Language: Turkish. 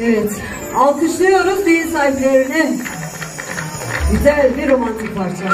Evet. Alkışlıyoruz değil sahiplerini. Güzel bir romantik parça.